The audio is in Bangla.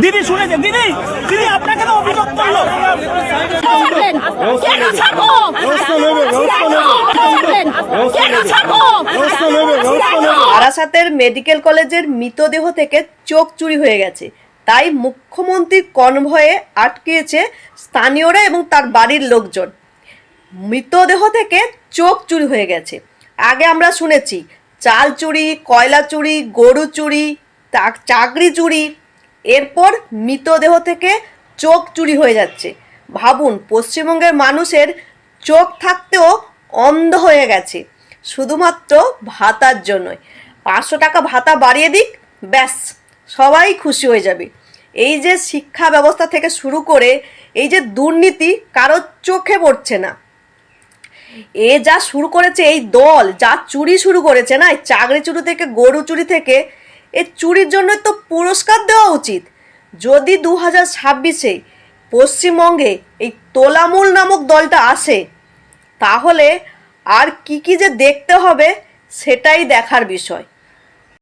দিদি শুনেছেন দিদি দিদি আপনাকে তো অভিযোগ করল। কেন ছাড়বো? কেন ছাড়বো? বারাসাতের মেডিকেল কলেজের মৃতদেহ থেকে চোখ চুরি হয়ে গেছে। তাই মুখ্যমন্ত্রীর কনভয়ে আটকিয়েছে স্থানীয়রা এবং তার বাড়ির লোকজন। মৃতদেহ থেকে চোখ চুরি হয়ে গেছে। আগে আমরা শুনেছি চাল চুরি কয়লা চুরি গরু চুরি চাকরি চুরি এরপর মৃতদেহ থেকে চোখ চুরি হয়ে যাচ্ছে। ভাবুন, পশ্চিমবঙ্গের মানুষের চোখ থাকতেও অন্ধ হয়ে গেছে। শুধুমাত্র ভাতার জন্যই। পাঁচশো টাকা ভাতা বাড়িয়ে দিক, ব্যাস, সবাই খুশি হয়ে যাবে। এই যে শিক্ষা ব্যবস্থা থেকে শুরু করে এই যে দুর্নীতি কারোর চোখে পড়ছে না। এ যা শুরু করেছে এই দল, যা চুরি শুরু করেছে না চাকরি চুরি থেকে গরু চুরি থেকে এই চুরির জন্য তো পুরস্কার দেওয়া উচিত। যদি দু হাজার ছাব্বিশে পশ্চিমবঙ্গে এই তোলামূল নামক দলটা আসে, তাহলে আর কি কি যে দেখতে হবে সেটাই দেখার বিষয়।